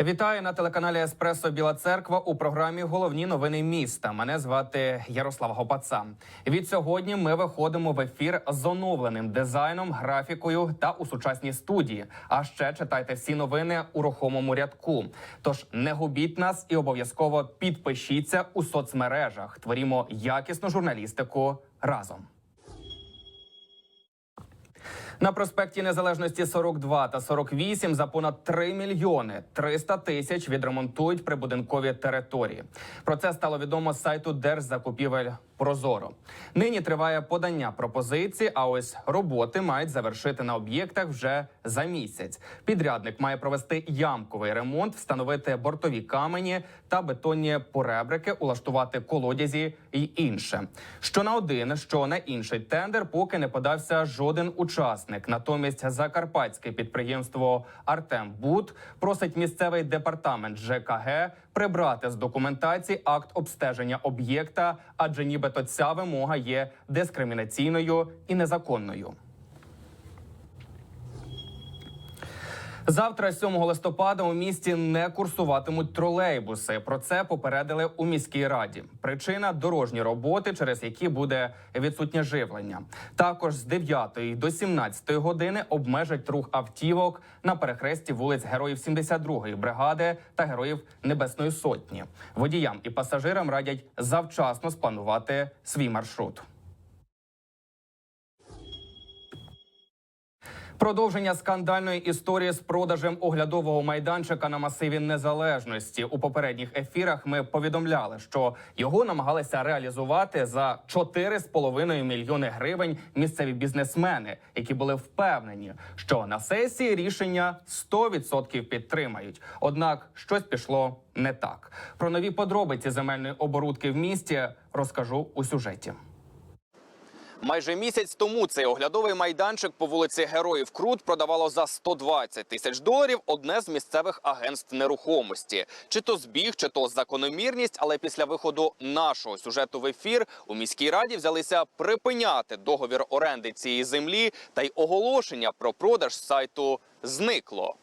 Вітаю на телеканалі Еспресо Біла Церква у програмі Головні новини міста. Мене звати Ярослав Гопаца. Від сьогодні ми виходимо в ефір з оновленим дизайном, графікою та у сучасній студії. А ще читайте всі новини у рухомому рядку. Тож не губіть нас і обов'язково підпишіться у соцмережах. Творімо якісну журналістику разом. На проспекті Незалежності 42 та 48 за понад 3 мільйони 300 тисяч відремонтують прибудинкові території. Про це стало відомо з сайту Держзакупівель Прозоро. Нині триває подання пропозицій, а ось роботи мають завершити на об'єктах вже за місяць. Підрядник має провести ямковий ремонт, встановити бортові камені та бетонні поребрики, улаштувати колодязі й інше. Що на один, що на інший тендер, поки не подався жоден учасник. Натомість закарпатське підприємство Артем Буд просить місцевий департамент ЖКГ прибрати з документації акт обстеження об'єкта, адже нібито ця вимога є дискримінаційною і незаконною. Завтра, 7 листопада, у місті не курсуватимуть тролейбуси. Про це попередили у міській раді. Причина дорожні роботи, через які буде відсутнє живлення. Також з 9 до 17 години обмежать рух автівок на перехресті вулиць Героїв 72-ї бригади та Героїв Небесної Сотні. Водіям і пасажирам радять завчасно спланувати свій маршрут. Продовження скандальної історії з продажем оглядового майданчика на масиві незалежності у попередніх ефірах. Ми повідомляли, що його намагалися реалізувати за 4,5 мільйони гривень місцеві бізнесмени, які були впевнені, що на сесії рішення 100% підтримають. Однак щось пішло не так. Про нові подробиці земельної оборудки в місті розкажу у сюжеті. Майже місяць тому цей оглядовий майданчик по вулиці Героїв Крут продавало за 120 тисяч доларів одне з місцевих агентств нерухомості. Чи то збіг, чи то закономірність. Але після виходу нашого сюжету в ефір у міській раді взялися припиняти договір оренди цієї землі, та й оголошення про продаж з сайту зникло.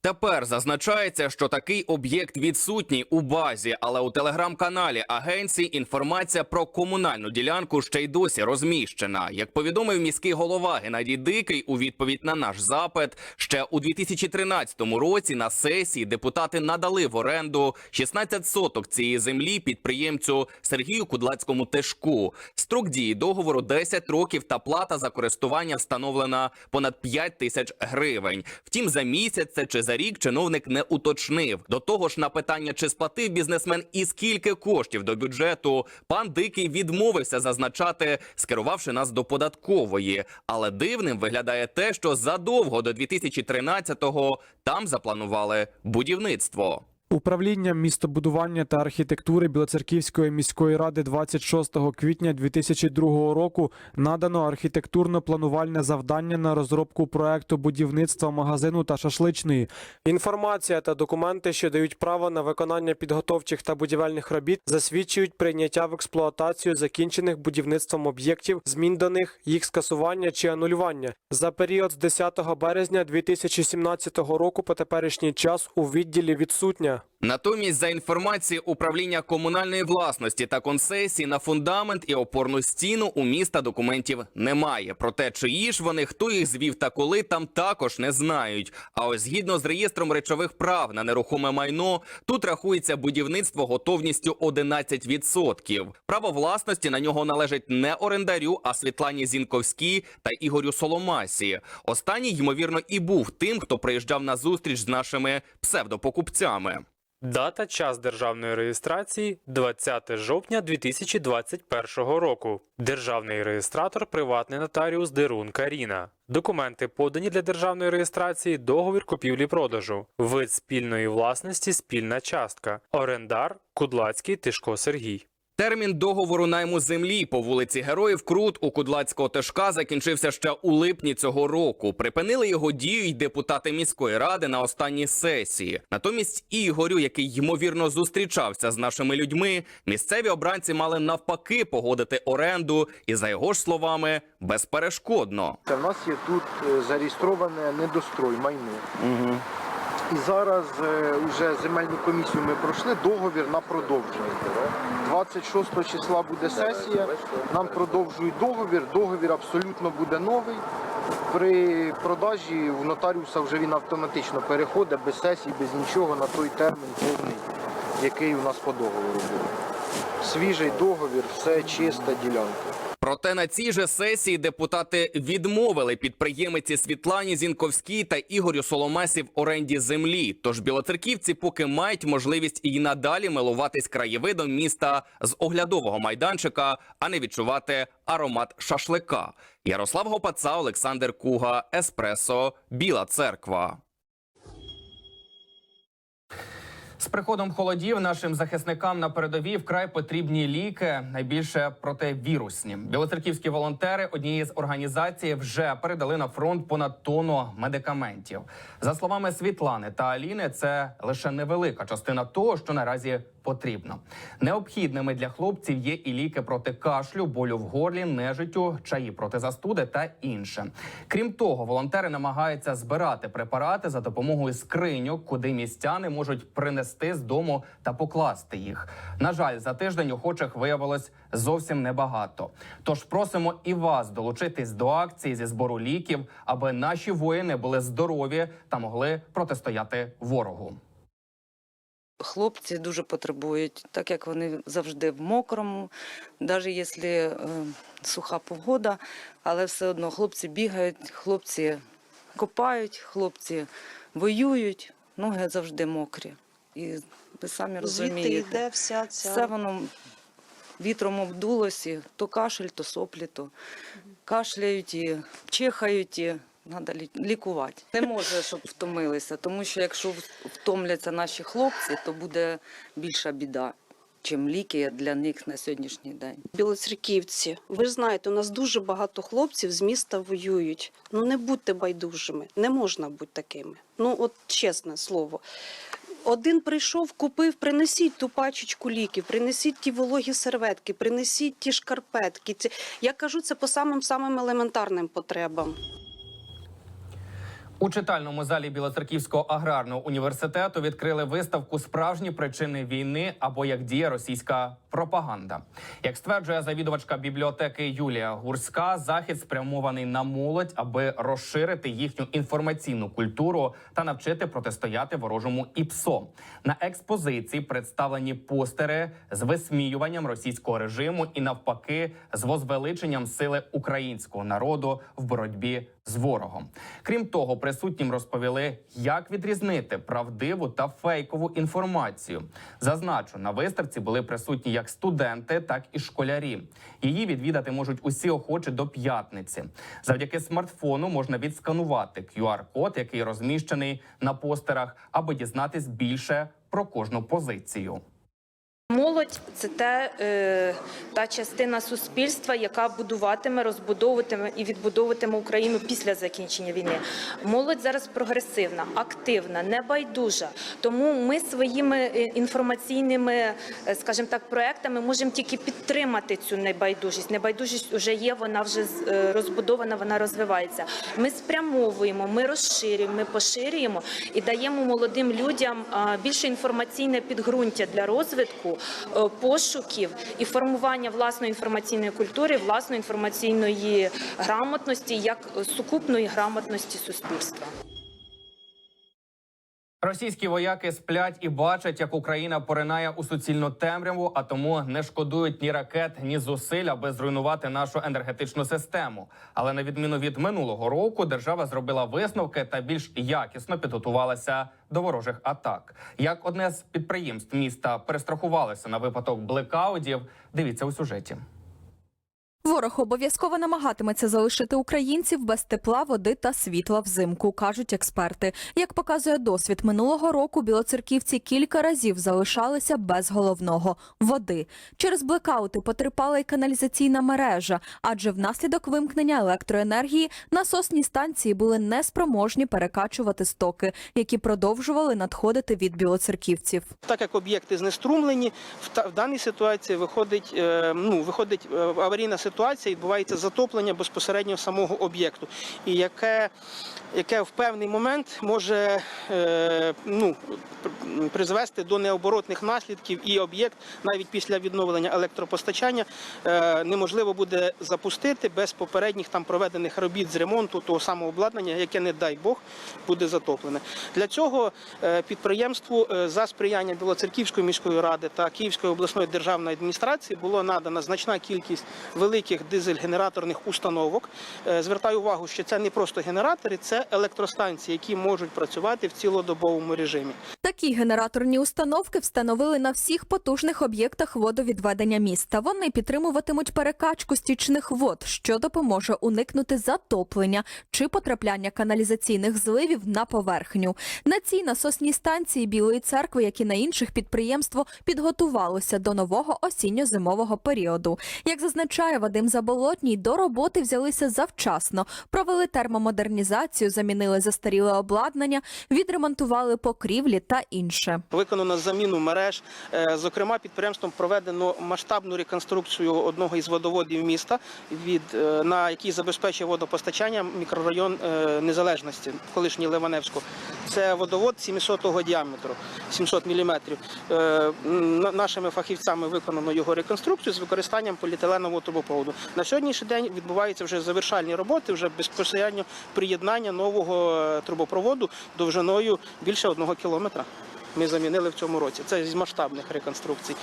Тепер зазначається, що такий об'єкт відсутній у базі, але у телеграм-каналі агенції інформація про комунальну ділянку ще й досі розміщена. Як повідомив міський голова Геннадій Дикий у відповідь на наш запит, ще у 2013 році на сесії депутати надали в оренду 16 соток цієї землі підприємцю Сергію Кудлацькому Тешку. Строк дії договору 10 років та плата за користування встановлена понад 5 тисяч гривень. Втім, за місяць це чи за рік чиновник не уточнив. До того ж, на питання, чи сплатив бізнесмен і скільки коштів до бюджету, пан Дикий відмовився зазначати, скерувавши нас до податкової. Але дивним виглядає те, що задовго до 2013-го там запланували будівництво. Управлінням містобудування та архітектури Білоцерківської міської ради 26 квітня 2002 року надано архітектурно-планувальне завдання на розробку проекту будівництва магазину та шашличної. Інформація та документи, що дають право на виконання підготовчих та будівельних робіт, засвідчують прийняття в експлуатацію закінчених будівництвом об'єктів, змін до них, їх скасування чи анулювання за період з 10 березня 2017 року по теперішній час у відділі відсутня. Пока. Натомість, за інформацією управління комунальної власності та концесії на фундамент і опорну стіну у міста документів немає. Проте, чиї ж вони, хто їх звів та коли, там також не знають. А ось згідно з реєстром речових прав на нерухоме майно, тут рахується будівництво готовністю 11%. Право власності на нього належить не орендарю, а Світлані Зінковській та Ігорю Соломасі. Останній, ймовірно, і був тим, хто приїжджав на зустріч з нашими псевдопокупцями. Дата час державної реєстрації 20 жовтня 2021 року. Державний реєстратор приватний нотаріус Дерун Каріна. Документи подані для державної реєстрації, договір купівлі-продажу, вид спільної власності, спільна частка, орендар Кудлацький Тишко Сергій. Термін договору найму землі по вулиці Героїв Крут у Кудлацького Тишка закінчився ще у липні цього року. Припинили його дію й депутати міської ради на останній сесії. Натомість Ігорю, який ймовірно зустрічався з нашими людьми, місцеві обранці мали навпаки погодити оренду, і за його ж словами, безперешкодно. В нас є тут е, зареєстроване недострой майно. І зараз е, вже земельну комісію ми пройшли, договір на продовження. 26 числа буде сесія, нам продовжують договір, договір абсолютно буде новий. При продажі у нотаріуса вже він автоматично переходить без сесії, без нічого на той термін повний, який у нас по договору був. Свіжий договір, все чиста ділянка. Проте на цій же сесії депутати відмовили підприємиці Світлані Зінковській та Ігорю Соломасі в оренді землі. Тож білоцерківці поки мають можливість і надалі милуватись краєвидом міста з оглядового майданчика, а не відчувати аромат шашлика. Ярослав Гопаца, Олександр Куга, Еспресо, Біла Церква. З приходом холодів нашим захисникам на передовій вкрай потрібні ліки, найбільше противірусні. Білоцерківські волонтери однієї з організацій вже передали на фронт понад тонну медикаментів. За словами Світлани та Аліни, це лише невелика частина того, що наразі потрібно. Необхідними для хлопців є і ліки проти кашлю, болю в горлі, нежиттю, чаї проти застуди та інше. Крім того, волонтери намагаються збирати препарати за допомогою скриньок, куди містяни можуть принести з дому та покласти їх. На жаль, за тиждень охочих виявилось зовсім небагато. Тож просимо і вас долучитись до акції зі збору ліків, аби наші воїни були здорові та могли протистояти ворогу. Хлопці дуже потребують, так як вони завжди в мокрому, навіть якщо е, суха погода, але все одно хлопці бігають, хлопці копають, хлопці воюють, ноги завжди мокрі. І ви самі Звідти розумієте, йде вся ця все воно вітром обдулося, то кашель, то соплі, то кашляють і чихають. І... Треба лікувати. Не може, щоб втомилися, тому що якщо втомляться наші хлопці, то буде більша біда, чим ліки для них на сьогоднішній день. білоцерківці. Ви ж знаєте, у нас дуже багато хлопців з міста воюють. Ну не будьте байдужими, не можна бути такими. Ну, от чесне слово. Один прийшов, купив, принесіть ту пачечку ліків, принесіть ті вологі серветки, принесіть ті шкарпетки. Ці я кажу це по самим самим елементарним потребам. У читальному залі Білоцерківського аграрного університету відкрили виставку Справжні причини війни або як діє російська пропаганда. Як стверджує завідувачка бібліотеки Юлія Гурська, захід спрямований на молодь, аби розширити їхню інформаційну культуру та навчити протистояти ворожому ІПСО. На експозиції представлені постери з висміюванням російського режиму і навпаки з возвеличенням сили українського народу в боротьбі з ворогом. Крім того, присутнім розповіли, як відрізнити правдиву та фейкову інформацію. Зазначу, на виставці були присутні як студенти, так і школярі. Її відвідати можуть усі охочі до п'ятниці. Завдяки смартфону можна відсканувати QR-код, який розміщений на постерах, аби дізнатись більше про кожну позицію. Молодь це те, е, та частина суспільства, яка будуватиме, розбудовуватиме і відбудовуватиме Україну після закінчення війни. Молодь зараз прогресивна, активна, небайдужа. Тому ми своїми е, інформаційними, е, скажімо так, проектами можемо тільки підтримати цю небайдужість. Небайдужість вже є, вона вже розбудована, вона розвивається. Ми спрямовуємо, ми розширюємо, ми поширюємо і даємо молодим людям більше інформаційне підґрунтя для розвитку, пошуків і формування власної інформаційної культури, власної інформаційної грамотності як сукупної грамотності суспільства. Російські вояки сплять і бачать, як Україна поринає у суцільну темряву, а тому не шкодують ні ракет, ні зусиль, аби зруйнувати нашу енергетичну систему. Але на відміну від минулого року, держава зробила висновки та більш якісно підготувалася до ворожих атак. Як одне з підприємств міста перестрахувалося на випадок блекаудів, дивіться у сюжеті. Ворог обов'язково намагатиметься залишити українців без тепла, води та світла взимку, кажуть експерти. Як показує досвід минулого року, білоцерківці кілька разів залишалися без головного води. Через блекаути потерпала й каналізаційна мережа, адже внаслідок вимкнення електроенергії насосні станції були неспроможні перекачувати стоки, які продовжували надходити від білоцерківців. Так як об'єкти знеструмлені, в, даній ситуації виходить, е, ну, виходить е, аварійна ситуація ситуація, відбувається затоплення безпосередньо самого об'єкту, і яке, яке в певний момент може е, ну, призвести до необоротних наслідків, і об'єкт навіть після відновлення електропостачання е, неможливо буде запустити без попередніх там проведених робіт з ремонту того самого обладнання, яке, не дай Бог, буде затоплене. Для цього е, підприємству е, за сприяння Білоцерківської міської ради та Київської обласної державної адміністрації було надана значна кількість великих дизель-генераторних установок. Е, Звертаю увагу, що це не просто генератори, це електростанції, які можуть працювати в цілодобовому режимі. Такі генераторні установки встановили на всіх потужних об'єктах водовідведення міста. Вони підтримуватимуть перекачку стічних вод, що допоможе уникнути затоплення чи потрапляння каналізаційних зливів на поверхню. На цій насосній станції Білої церкви, як і на інших підприємство, підготувалося до нового осінньо-зимового періоду. Як зазначає Вадим Заболотній, до роботи взялися завчасно, провели термомодернізацію, замінили застаріле обладнання, відремонтували покрівлі та інше. Виконано заміну мереж. Е, Зокрема, підприємством проведено масштабну реконструкцію одного із водоводів міста, від е, на який забезпечує водопостачання мікрорайон е, Незалежності, колишній Ливаневську. Це водовод 700-го діаметру, 700 міліметрів. Нашими фахівцями виконано його реконструкцію з використанням поліетиленового трубопроводу. На сьогоднішній день відбуваються вже завершальні роботи, вже безпосередньо приєднання нового е, трубопроводу довжиною більше одного кілометра. Ми замінили в цьому році. Це з масштабних реконструкцій.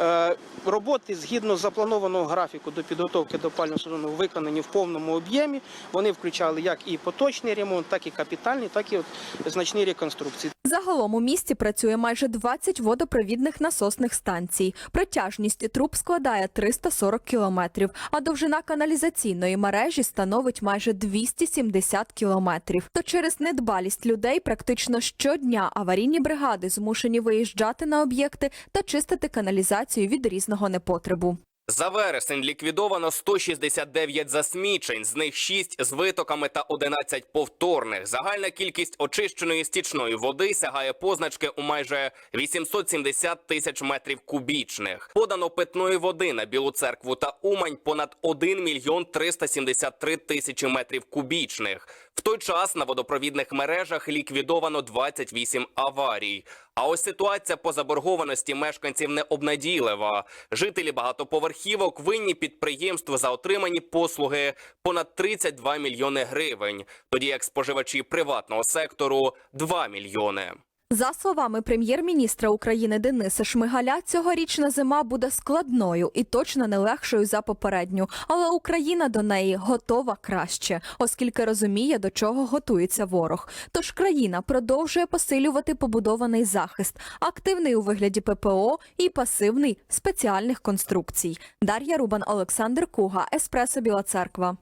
Е, роботи згідно запланованого графіку до підготовки до опалювального сезону виконані в повному об'ємі. Вони включали як і поточний ремонт, так і капітальний, так і от значні реконструкції. Загалом у місті працює майже 20 водопровідних насосних станцій. Протяжність труб складає 340 кілометрів, а довжина каналізаційної мережі становить майже 270 кілометрів. То через недбалість людей практично щодня аварійні бригади змушені виїжджати на об'єкти та чистити каналізацію від різного непотребу. За вересень ліквідовано 169 засмічень, з них 6 з витоками та 11 повторних. Загальна кількість очищеної стічної води сягає позначки у майже 870 тисяч метрів кубічних. Подано питної води на Білу церкву та Умань понад 1 мільйон 373 тисячі метрів кубічних. В той час на водопровідних мережах ліквідовано 28 аварій. А ось ситуація по заборгованості мешканців не обнадійлива. Жителі багатоповерхівок винні підприємству за отримані послуги понад 32 мільйони гривень, тоді як споживачі приватного сектору 2 мільйони. За словами прем'єр-міністра України Дениса Шмигаля, цьогорічна зима буде складною і точно не легшою за попередню. Але Україна до неї готова краще, оскільки розуміє, до чого готується ворог. Тож країна продовжує посилювати побудований захист, активний у вигляді ППО і пасивний спеціальних конструкцій. Дар'я Рубан, Олександр Куга, Еспресо Біла Церква.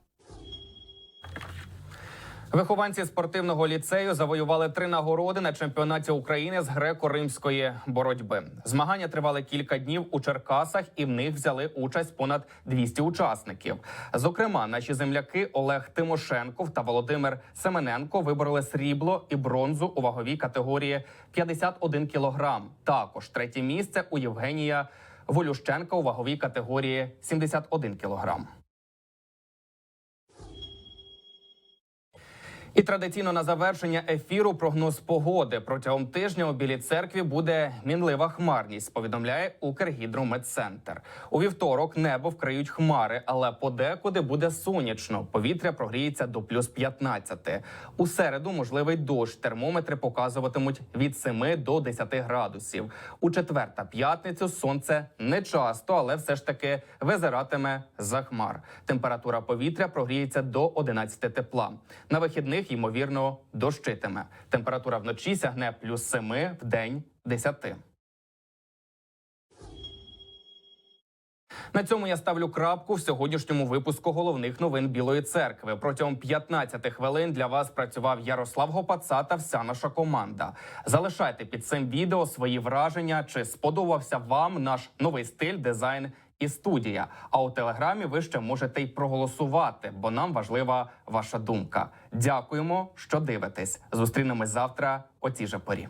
Вихованці спортивного ліцею завоювали три нагороди на чемпіонаті України з греко-римської боротьби. Змагання тривали кілька днів у Черкасах, і в них взяли участь понад 200 учасників. Зокрема, наші земляки Олег Тимошенков та Володимир Семененко вибороли срібло і бронзу у ваговій категорії 51 кілограм. Також третє місце у Євгенія Волющенка у ваговій категорії 71 кілограм. І традиційно на завершення ефіру прогноз погоди протягом тижня у білій церкві буде мінлива хмарність. Повідомляє Укргідрометцентр. У вівторок небо вкриють хмари, але подекуди буде сонячно. Повітря прогріється до плюс 15. У середу можливий дощ. Термометри показуватимуть від 7 до 10 градусів. У четвер та п'ятницю сонце не часто, але все ж таки визиратиме за хмар. Температура повітря прогріється до 11 тепла. На вихідних ймовірно дощитиме. Температура вночі сягне плюс 7, в день 10. На цьому я ставлю крапку в сьогоднішньому випуску головних новин Білої церкви. Протягом 15 хвилин для вас працював Ярослав Гопаца та вся наша команда. Залишайте під цим відео свої враження, чи сподобався вам наш новий стиль, дизайн і студія. А у телеграмі ви ще можете й проголосувати, бо нам важлива ваша думка. Дякуємо, що дивитесь. Зустрінемось завтра о цій же порі.